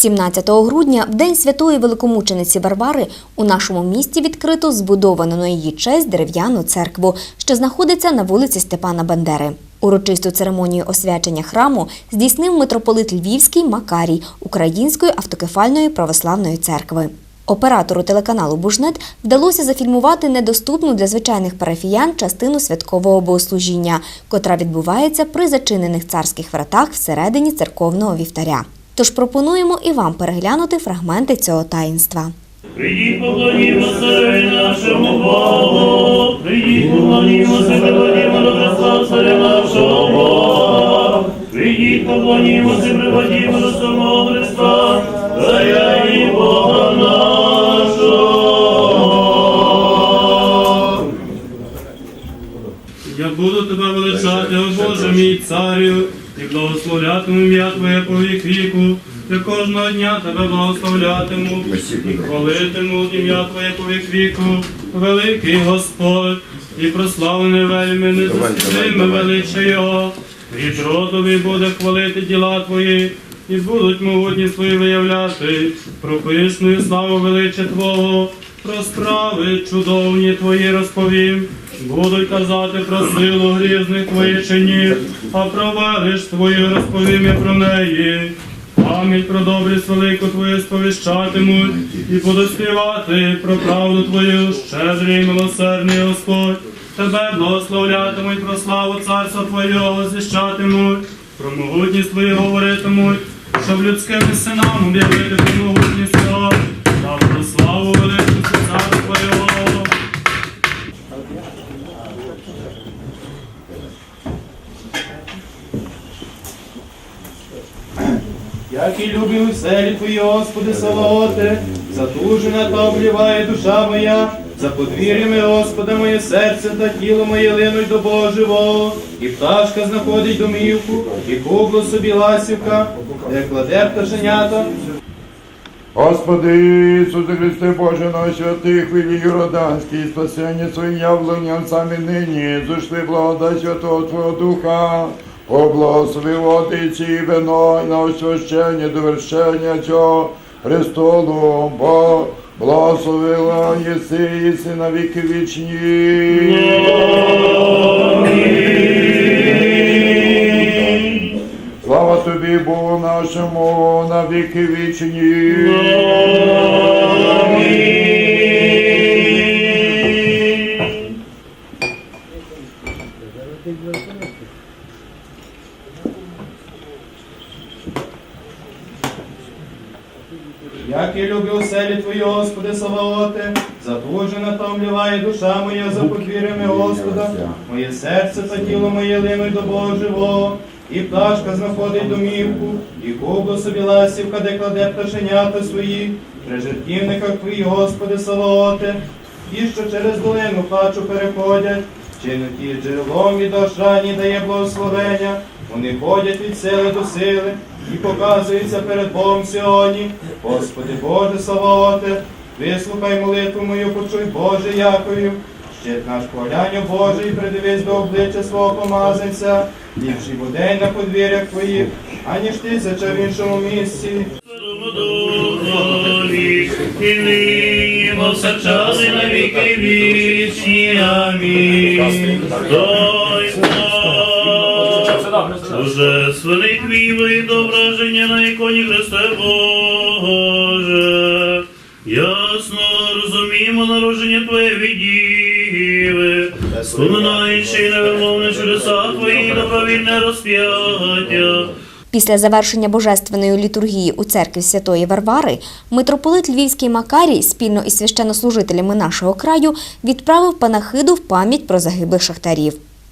17 грудня, в день святої великомучениці Варвари, у нашому місті відкрито збудовану на її честь дерев'яну церкву, що знаходиться на вулиці Степана Бандери. Урочисту церемонію освячення храму здійснив митрополит Львівський Макарій Української автокефальної православної церкви. Оператору телеканалу Бужнет вдалося зафільмувати недоступну для звичайних парафіян частину святкового богослужіння, котра відбувається при зачинених царських вратах всередині церковного вівтаря. Тож пропонуємо і вам переглянути фрагменти цього таїнства. Прийдіть, поклонімося нашому Богу, прийдіть, поклонімося, приводімо до Христа, Царя нашого Бога. Прийдіть, себе, приводімо до самого тебе величати, о Боже мій царю, і благословлятиму ім'я Твоє по вік віку, і кожного дня тебе благословлятиму, і хвалитиму ім'я Твоє по вік віку, великий Господь, і прославлений вельми незаступними величе Його. Від родові буде хвалити діла Твої, і будуть могутні Твої виявляти, про пишну славу величе Твого, про справи чудовні Твої розповім. Будуть казати про силу грізних твоїх чинів, а про велич твою розповім я про неї. Пам'ять про добрість велику твою сповіщатимуть, і будуть співати про правду твою, щедрий милосердний Господь. Тебе благословлятимуть, про славу царства Твого звіщатимуть, про могутність Твою говоритимуть, щоб людським синам об'явити могутність Як і любив селі Твої, Господи, Саваоте, затужена та обліває душа моя, за подвір'ями Господа моє серце та тіло моє линуть до Божого, і пташка знаходить домівку, і кубло собі ласівка, де кладе пташенята, Господи Ісусе Христе Боже наш святих вілій Роданський, спасення своїм явленням самі нині, зушли благодать Святого Твого Духа, поблагослови води ці вино і на освящення до вершення цього престолу, бо благословила єси єси на віки вічні. Слава тобі, Богу нашому, на віки вічні. Як і любив селі Твої, Господи, Саваоте, затужена та обліває душа моя за подвір'ями Господа, моє серце та тіло моє линуть до Божого, і пташка знаходить домівку, і кубло собі ласівка, де кладе пташенята свої, при жертівниках Твої, Господи, Саваоте, ті, що через долину плачу переходять, чи не ті джерелом і дощані дає благословення, вони ходять від сили до сили і показуються перед Богом сьогодні. Господи Боже Саваоте, вислухай молитву мою, почуй Боже Яковів. Щит наш поглянь, о Боже, і придивись до обличчя свого помазанця, ліпший будень на подвір'ях твоїх, аніж тисяча в іншому місці. І нині повсякчас і на віки вічні. Амінь. Той Божественний хвіли і дображення на іконі Христе Боже. Ясно розуміємо народження Твоє від Діви, споминаючи невимовне чудеса Твої добровільне розп'яття. Після завершення божественної літургії у церкві Святої Варвари митрополит Львівський Макарій спільно із священнослужителями нашого краю відправив панахиду в пам'ять про загиблих шахтарів.